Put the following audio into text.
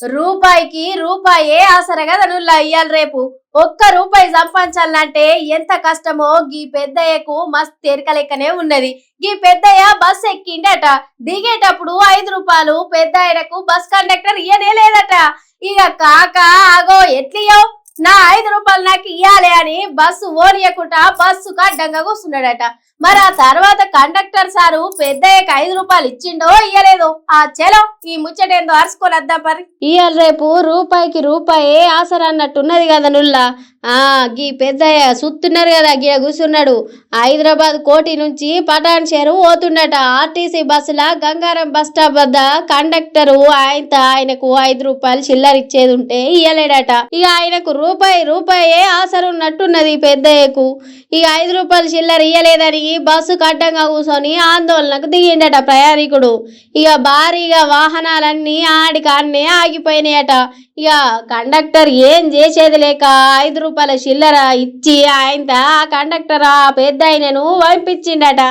రూపాయికి రూపాయే ఆసరగా కదా అయ్యాలి రేపు. ఒక్క రూపాయి సంపాదించాలంటే ఎంత కష్టమో గీ పెద్దయ్యకు మస్తు తేరిక లెక్కనే ఉన్నది. గీ పెద్దయ్య బస్ ఎక్కిండట. దిగేటప్పుడు ఐదు రూపాయలు పెద్ద ఆయనకు బస్ కండక్టర్ ఇయ్యనే లేదట. ఇక కాక ఆగో ఎట్లియో నా ఐదు రూపాయలు నాకు ఇయ్యాలి అని బస్సు ఓనియకుండా బస్సుకు అడ్డంగా కూర్చున్నాడట. మరి ఆ తర్వాత కండక్టర్ సారు పెద్దయ్యకి ఐదు రూపాయలు ఇచ్చిండో ఇయ్యలేదో? ఆ చెలో ఈ ముచ్చటేందో అరుచుకొని పరి. ఇయ్యాల రేపు రూపాయికి రూపాయి ఆసర అన్నట్టున్నది కదా నుల్లా. ఆ గీ పెద్దయ్య సుత్తున్నారు కదా గీ కూర్చున్నాడు. హైదరాబాద్ కోటి నుంచి పటాన్ చేరు పోతుండట. ఆర్టీసీ బస్సుల గంగారం బస్ స్టాప్ వద్ద కండక్టరు ఆయన ఆయనకు ఐదు రూపాయలు చిల్లర ఇచ్చేది ఉంటే ఇయ్యలేడట. ఇక ఆయనకు రూపాయి రూపాయే ఆసరు ఉన్నట్టున్నది పెద్దయ్యకు. ఇక ఐదు రూపాయలు చిల్లర ఇయ్యలేదని బస్సు కట్టంగా కూర్చొని ఆందోళనకు దిగిండట ప్రయాణికుడు. ఇక భారీగా వాహనాలన్నీ ఆడికాన్నే ఆగిపోయినాయట. ఇక కండక్టర్ ఏం చేసేది లేక ఐదు రూపాయల చిల్లర ఇచ్చి ఆయన ఆ కండక్టర్ ఆ పెద్ద ఆయనను పంపించిండట.